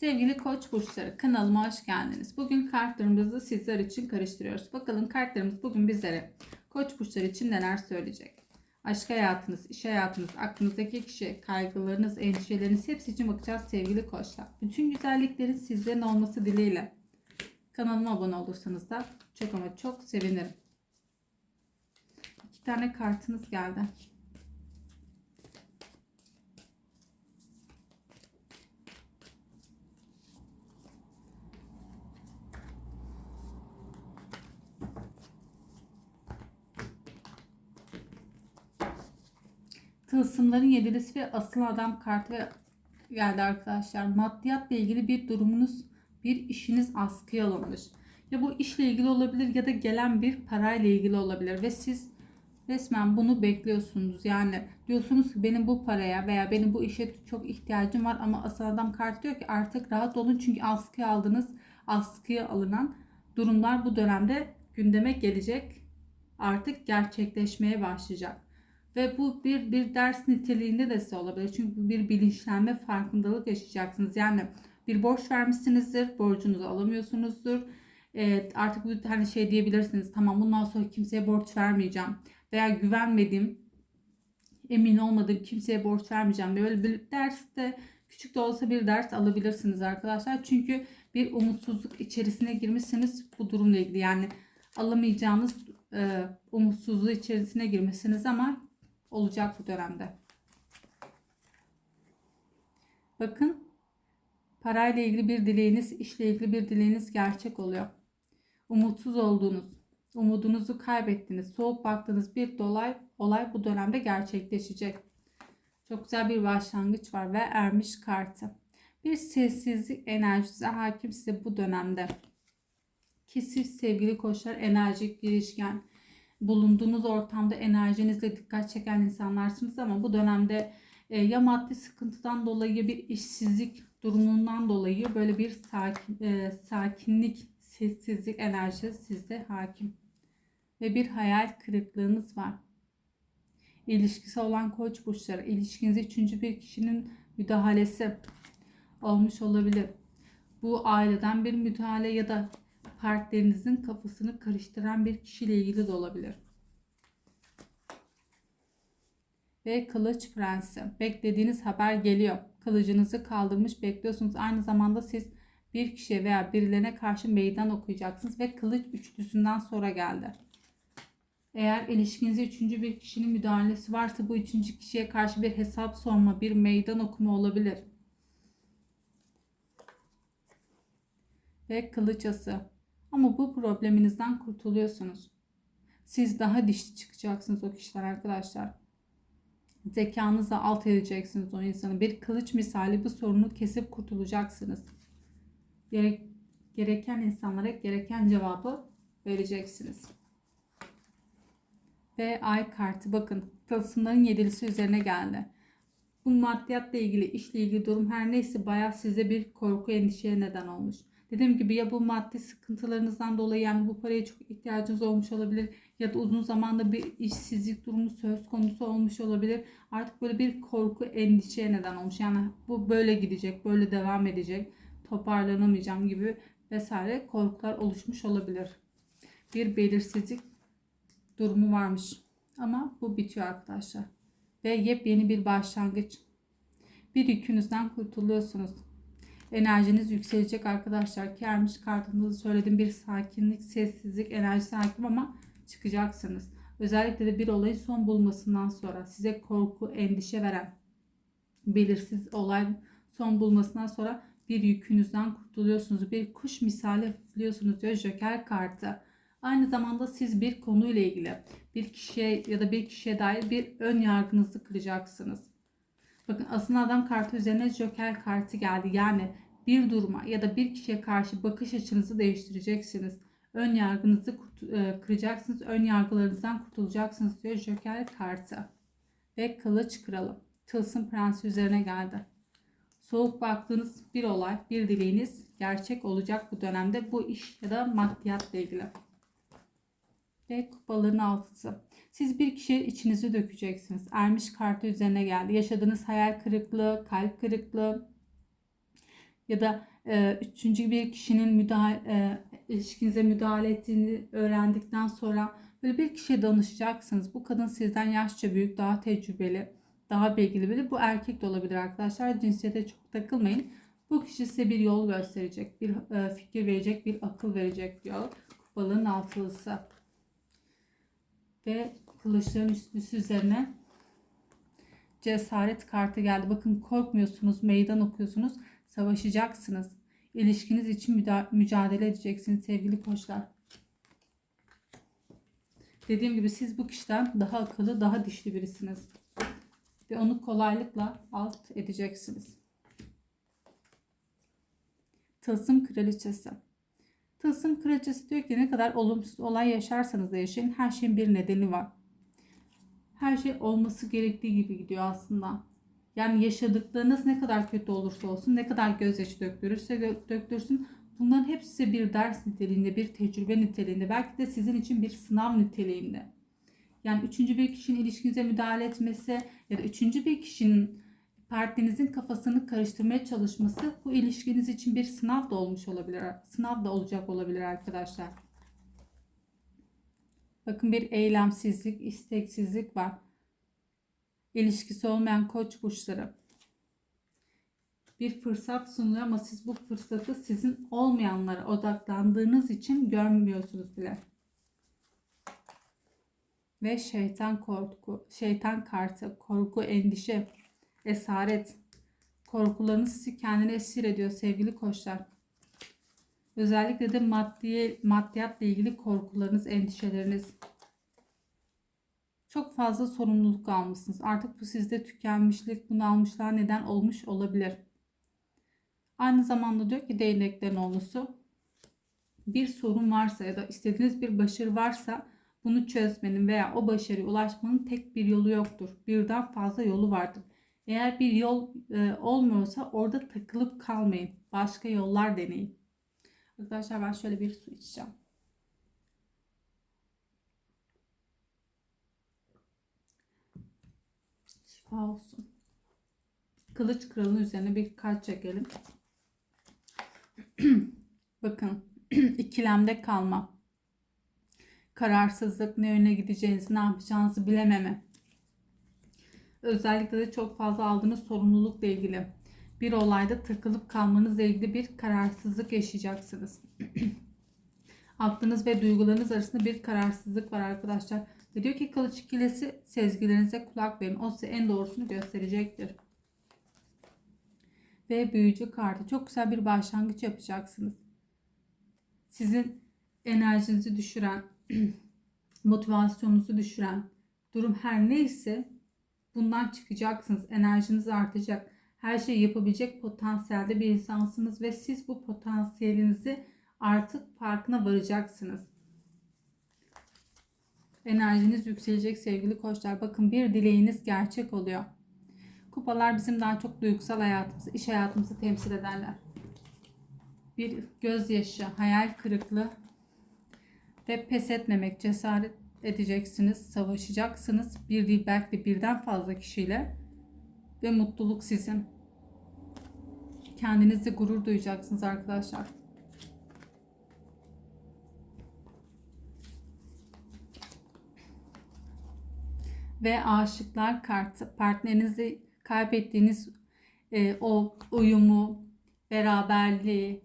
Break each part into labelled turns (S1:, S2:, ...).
S1: Sevgili koç burçları kanalıma hoş geldiniz. Bugün kartlarımızı sizler için karıştırıyoruz. Bakalım kartlarımız bugün bizlere koç burçları için neler söyleyecek. Aşk hayatınız, iş hayatınız, aklınızdaki kişi, kaygılarınız, endişeleriniz hepsi için bakacağız sevgili koçlar. Bütün güzelliklerin sizlerin olması dileğiyle. Kanalıma abone olursanız da çok ama çok sevinirim. İki tane kartınız geldi. Tılsımların yedilisi ve asıl adam kartı geldi arkadaşlar. Maddiyatla ilgili bir durumunuz, bir işiniz askıya alınmış. Ya bu işle ilgili olabilir ya da gelen bir parayla ilgili olabilir ve siz resmen bunu bekliyorsunuz. Yani diyorsunuz ki benim bu paraya veya benim bu işe çok ihtiyacım var ama asıl adam kart diyor ki artık rahat olun çünkü askıya aldınız. Askıya alınan durumlar bu dönemde gündeme gelecek. Artık gerçekleşmeye başlayacak. Ve bu bir bir ders niteliğinde de size olabilir. Çünkü bir bilinçlenme, farkındalık yaşayacaksınız. Yani bir borç vermişsinizdir, borcunuzu alamıyorsunuzdur. Evet, artık bu hani şey diyebilirsiniz. Tamam bundan sonra kimseye borç vermeyeceğim. Veya güvenmedim, emin olmadım kimseye borç vermeyeceğim. Böyle bir derste küçük de olsa bir ders alabilirsiniz arkadaşlar. Çünkü bir umutsuzluk içerisine girmişsiniz bu durumla ilgili. Yani alamayacağınız e, umutsuzluğu içerisine girmesiniz ama olacak bu dönemde. Bakın parayla ilgili bir dileğiniz, işle ilgili bir dileğiniz gerçek oluyor. Umutsuz olduğunuz, umudunuzu kaybettiniz, soğuk baktığınız bir dolay, olay bu dönemde gerçekleşecek. Çok güzel bir başlangıç var ve ermiş kartı. Bir sessizlik enerjisi hakim size bu dönemde. Ki siz sevgili koçlar enerjik, girişken, bulunduğunuz ortamda enerjinizle dikkat çeken insanlarsınız ama bu dönemde e, ya maddi sıkıntıdan dolayı bir işsizlik durumundan dolayı böyle bir sakin, e, sakinlik, sessizlik enerjisi sizde hakim. Ve bir hayal kırıklığınız var. İlişkisi olan koç burçları, ilişkinize üçüncü bir kişinin müdahalesi olmuş olabilir. Bu aileden bir müdahale ya da partnerinizin kafasını karıştıran bir kişiyle ilgili de olabilir. Ve kılıç prensi. Beklediğiniz haber geliyor. Kılıcınızı kaldırmış bekliyorsunuz. Aynı zamanda siz bir kişiye veya birilerine karşı meydan okuyacaksınız ve kılıç üçlüsünden sonra geldi. Eğer ilişkinizde üçüncü bir kişinin müdahalesi varsa bu üçüncü kişiye karşı bir hesap sorma, bir meydan okuma olabilir. Ve kılıç ası. Ama bu probleminizden kurtuluyorsunuz. Siz daha dişli çıkacaksınız o kişiler arkadaşlar. Zekanızla alt edeceksiniz o insanı. Bir kılıç misali bu sorunu kesip kurtulacaksınız. Gerek, gereken insanlara gereken cevabı vereceksiniz. Ve ay kartı bakın tılsımların yedilisi üzerine geldi. Bu maddiyatla ilgili, işle ilgili durum her neyse bayağı size bir korku endişeye neden olmuş. Dediğim gibi ya bu maddi sıkıntılarınızdan dolayı yani bu paraya çok ihtiyacınız olmuş olabilir ya da uzun zamanda bir işsizlik durumu söz konusu olmuş olabilir. Artık böyle bir korku endişeye neden olmuş. Yani bu böyle gidecek, böyle devam edecek, toparlanamayacağım gibi vesaire korkular oluşmuş olabilir. Bir belirsizlik durumu varmış. Ama bu bitiyor arkadaşlar. Ve yepyeni bir başlangıç. Bir yükünüzden kurtuluyorsunuz enerjiniz yükselecek arkadaşlar. Kermiş kartınızı söyledim bir sakinlik, sessizlik, enerjisi hakim ama çıkacaksınız. Özellikle de bir olayın son bulmasından sonra size korku, endişe veren belirsiz olay son bulmasından sonra bir yükünüzden kurtuluyorsunuz. Bir kuş misali hafifliyorsunuz diyor Joker kartı. Aynı zamanda siz bir konuyla ilgili bir kişiye ya da bir kişiye dair bir ön yargınızı kıracaksınız. Bakın aslında adam kartı üzerine Joker kartı geldi. Yani bir duruma ya da bir kişiye karşı bakış açınızı değiştireceksiniz. Ön yargınızı e, kıracaksınız. Ön yargılarınızdan kurtulacaksınız diyor Joker kartı. Ve kılıç kralı. Tılsım prensi üzerine geldi. Soğuk baktığınız bir olay, bir dileğiniz gerçek olacak bu dönemde. Bu iş ya da maddiyatla ilgili. Ve kupaların altısı. Siz bir kişiye içinizi dökeceksiniz. Ermiş kartı üzerine geldi. Yaşadığınız hayal kırıklığı, kalp kırıklığı, ya da e, üçüncü bir kişinin müdahale, e, ilişkinize müdahale ettiğini öğrendikten sonra böyle bir kişiye danışacaksınız. Bu kadın sizden yaşça büyük, daha tecrübeli, daha bilgili biri. Bu erkek de olabilir arkadaşlar. Cinsiyete çok takılmayın. Bu kişi size bir yol gösterecek, bir e, fikir verecek, bir akıl verecek diyor. Balığın altılısı. Ve kılıçların üstüsü üzerine cesaret kartı geldi. Bakın korkmuyorsunuz, meydan okuyorsunuz, savaşacaksınız. İlişkiniz için mücadele edeceksiniz sevgili koçlar. Dediğim gibi siz bu kişiden daha akıllı, daha dişli birisiniz. Ve onu kolaylıkla alt edeceksiniz. Tılsım Kraliçesi. Tılsım Kraliçesi diyor ki ne kadar olumsuz olay yaşarsanız da yaşayın her şeyin bir nedeni var. Her şey olması gerektiği gibi gidiyor aslında. Yani yaşadıklarınız ne kadar kötü olursa olsun, ne kadar gözyaşı döktürürse döktürsün bunların hepsi size bir ders niteliğinde, bir tecrübe niteliğinde, belki de sizin için bir sınav niteliğinde. Yani üçüncü bir kişinin ilişkinize müdahale etmesi ya da üçüncü bir kişinin partnerinizin kafasını karıştırmaya çalışması bu ilişkiniz için bir sınav da olmuş olabilir. Sınav da olacak olabilir arkadaşlar. Bakın bir eylemsizlik, isteksizlik var. İlişkisi olmayan koç burçları. Bir fırsat sunuyor ama siz bu fırsatı sizin olmayanlara odaklandığınız için görmüyorsunuz bile. Ve şeytan korku, şeytan kartı, korku, endişe, esaret, korkularınız sizi kendine esir ediyor sevgili koçlar. Özellikle de maddi, maddiyatla ilgili korkularınız, endişeleriniz. Çok fazla sorumluluk almışsınız. Artık bu sizde tükenmişlik, bunalmışlığa neden olmuş olabilir. Aynı zamanda diyor ki değneklerin olması bir sorun varsa ya da istediğiniz bir başarı varsa bunu çözmenin veya o başarıya ulaşmanın tek bir yolu yoktur. Birden fazla yolu vardır. Eğer bir yol e, olmuyorsa orada takılıp kalmayın. Başka yollar deneyin. Arkadaşlar ben şöyle bir su içeceğim. Şifa olsun. Kılıç kralının üzerine bir kart çekelim. Bakın ikilemde kalma. Kararsızlık, ne yöne gideceğinizi, ne yapacağınızı bilememe. Özellikle de çok fazla aldığınız sorumlulukla ilgili bir olayda takılıp kalmanızla ilgili bir kararsızlık yaşayacaksınız. Aklınız ve duygularınız arasında bir kararsızlık var arkadaşlar. Diyor ki kılıç ikilisi sezgilerinize kulak verin. O size en doğrusunu gösterecektir. Ve büyücü kartı. Çok güzel bir başlangıç yapacaksınız. Sizin enerjinizi düşüren, motivasyonunuzu düşüren durum her neyse bundan çıkacaksınız. Enerjiniz artacak her şeyi yapabilecek potansiyelde bir insansınız ve siz bu potansiyelinizi artık farkına varacaksınız. Enerjiniz yükselecek sevgili koçlar. Bakın bir dileğiniz gerçek oluyor. Kupalar bizim daha çok duygusal hayatımızı, iş hayatımızı temsil ederler. Bir gözyaşı, hayal kırıklığı ve pes etmemek, cesaret edeceksiniz, savaşacaksınız. Bir değil belki de birden fazla kişiyle ve mutluluk sizin. Kendinizde gurur duyacaksınız arkadaşlar. Ve aşıklar kartı. Partnerinizi kaybettiğiniz e, o uyumu, beraberliği,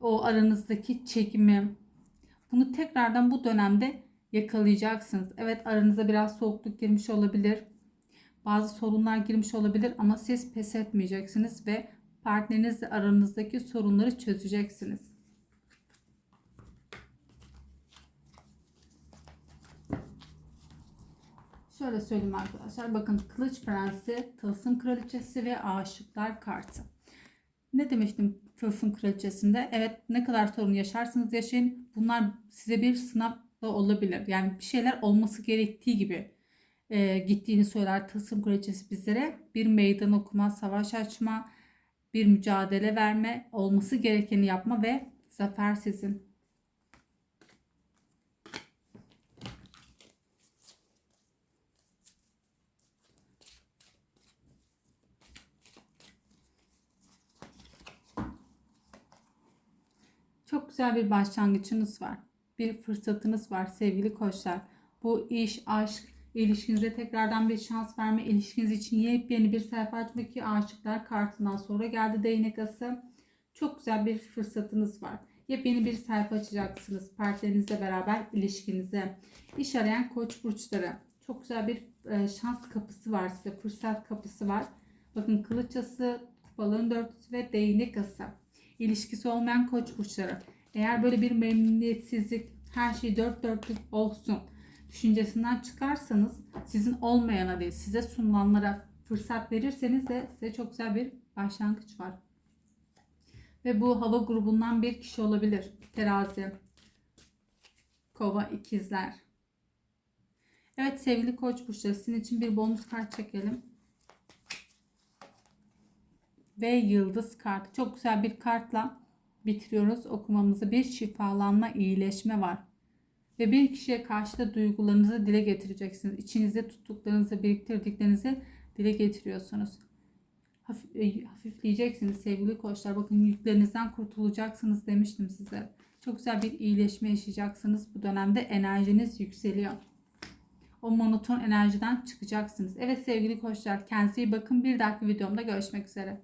S1: o aranızdaki çekimi bunu tekrardan bu dönemde yakalayacaksınız. Evet aranıza biraz soğukluk girmiş olabilir bazı sorunlar girmiş olabilir ama siz pes etmeyeceksiniz ve partnerinizle aranızdaki sorunları çözeceksiniz. Şöyle söyleyeyim arkadaşlar. Bakın Kılıç Prensi, Tılsım Kraliçesi ve Aşıklar kartı. Ne demiştim Tılsım Kraliçesi'nde? Evet ne kadar sorun yaşarsınız yaşayın. Bunlar size bir sınav olabilir. Yani bir şeyler olması gerektiği gibi e, gittiğini söyler Tılsım Kraliçesi bizlere. Bir meydan okuma, savaş açma, bir mücadele verme, olması gerekeni yapma ve zafer sizin. Çok güzel bir başlangıcınız var. Bir fırsatınız var sevgili koçlar. Bu iş, aşk, ilişkinize tekrardan bir şans verme, ilişkiniz için yepyeni bir sayfa açmak ki aşıklar kartından sonra geldi değnek ası. Çok güzel bir fırsatınız var. Yepyeni bir sayfa açacaksınız partnerinizle beraber ilişkinize. İş arayan koç burçları. Çok güzel bir e, şans kapısı var size. Fırsat kapısı var. Bakın kılıç ası, kupaların dörtlüsü ve değnek ası. İlişkisi olmayan koç burçları. Eğer böyle bir memnuniyetsizlik, her şey dört dörtlük olsun düşüncesinden çıkarsanız sizin olmayana değil size sunulanlara fırsat verirseniz de size çok güzel bir başlangıç var. Ve bu hava grubundan bir kişi olabilir. Terazi, kova, ikizler. Evet sevgili koç burçları sizin için bir bonus kart çekelim. Ve yıldız kartı. Çok güzel bir kartla bitiriyoruz okumamızı. Bir şifalanma, iyileşme var. Ve bir kişiye karşı da duygularınızı dile getireceksiniz. İçinizde tuttuklarınızı, biriktirdiklerinizi dile getiriyorsunuz. Hafif, e, hafifleyeceksiniz sevgili koçlar. Bakın yüklerinizden kurtulacaksınız demiştim size. Çok güzel bir iyileşme yaşayacaksınız. Bu dönemde enerjiniz yükseliyor. O monoton enerjiden çıkacaksınız. Evet sevgili koçlar kendinize iyi bakın. Bir dahaki videomda görüşmek üzere.